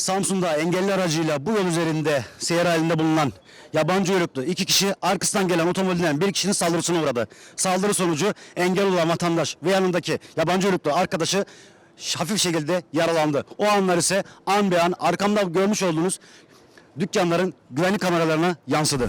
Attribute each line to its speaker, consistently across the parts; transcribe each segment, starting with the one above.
Speaker 1: Samsun'da engelli aracıyla bu yol üzerinde seyir halinde bulunan yabancı uyruklu iki kişi arkasından gelen otomobilden bir kişinin saldırısına uğradı. Saldırı sonucu engel olan vatandaş ve yanındaki yabancı uyruklu arkadaşı hafif şekilde yaralandı. O anlar ise an be an arkamda görmüş olduğunuz dükkanların güvenlik kameralarına yansıdı.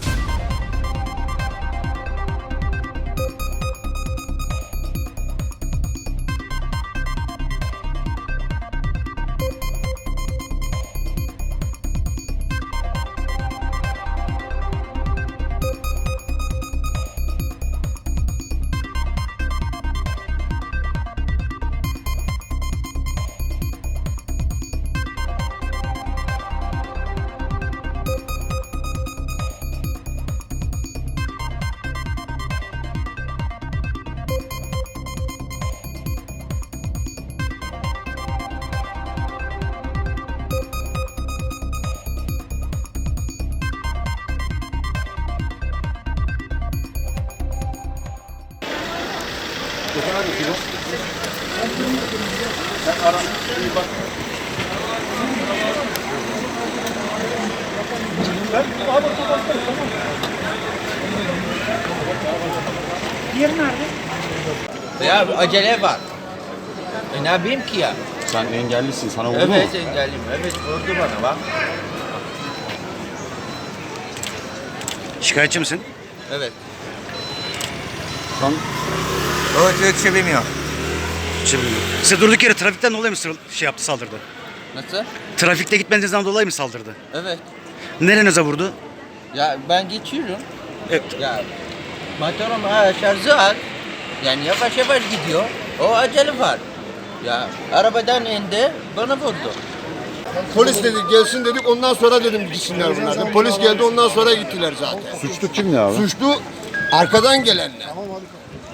Speaker 2: Ya acele var. E ne yapayım ki ya?
Speaker 1: Sen engellisin sana oldu
Speaker 2: Evet engelliyim. Evet vurdu bana bak.
Speaker 1: Şikayetçi misin?
Speaker 2: Evet.
Speaker 1: Sen
Speaker 2: O Türkçe bilmiyor.
Speaker 1: Size durduk yere trafikten dolayı mı sır- şey yaptı saldırdı?
Speaker 2: Nasıl?
Speaker 1: Trafikte gitmenizden dolayı mı saldırdı?
Speaker 2: Evet.
Speaker 1: Nerenize vurdu?
Speaker 2: Ya ben geçiyorum.
Speaker 1: Evet.
Speaker 2: Ya motorum ha, şarjı az. Yani yavaş yavaş gidiyor. O acele var. Ya arabadan indi bana vurdu.
Speaker 3: Polis dedik gelsin dedik ondan sonra dedim gitsinler bunlar. dedim. Polis geldi ondan sonra gittiler zaten.
Speaker 4: Suçlu kimdi abi?
Speaker 3: Suçlu arkadan gelenler.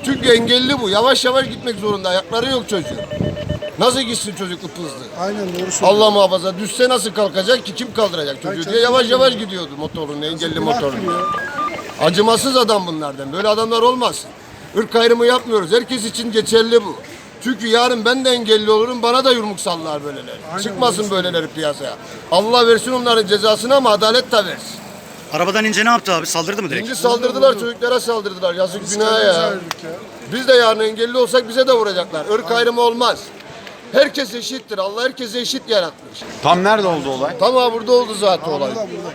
Speaker 3: Çünkü engelli bu. Yavaş yavaş gitmek zorunda. Ayakları yok çocuğun. Nasıl gitsin çocuk hızlı?
Speaker 4: Aynen doğru söylüyorsun.
Speaker 3: Allah muhafaza düşse nasıl kalkacak ki kim kaldıracak çocuğu diye yavaş yavaş gidiyordu motorun engelli motorun. Acımasız adam bunlardan. Böyle adamlar olmaz. Irk ayrımı yapmıyoruz. Herkes için geçerli bu. Çünkü yarın ben de engelli olurum bana da yumruk sallar böyleleri. Çıkmasın böyleleri piyasaya. Allah versin onların cezasını ama adalet de versin.
Speaker 1: Arabadan ince ne yaptı abi? Saldırdı mı direkt?
Speaker 3: Şimdi saldırdılar çocuklara saldırdılar. Yazık günah ya. Biz de yarın engelli olsak bize de vuracaklar. Irk ayrımı olmaz. Herkes eşittir. Allah herkesi eşit yaratmış.
Speaker 4: Tam nerede oldu olay?
Speaker 3: Tamam burada oldu zaten olay.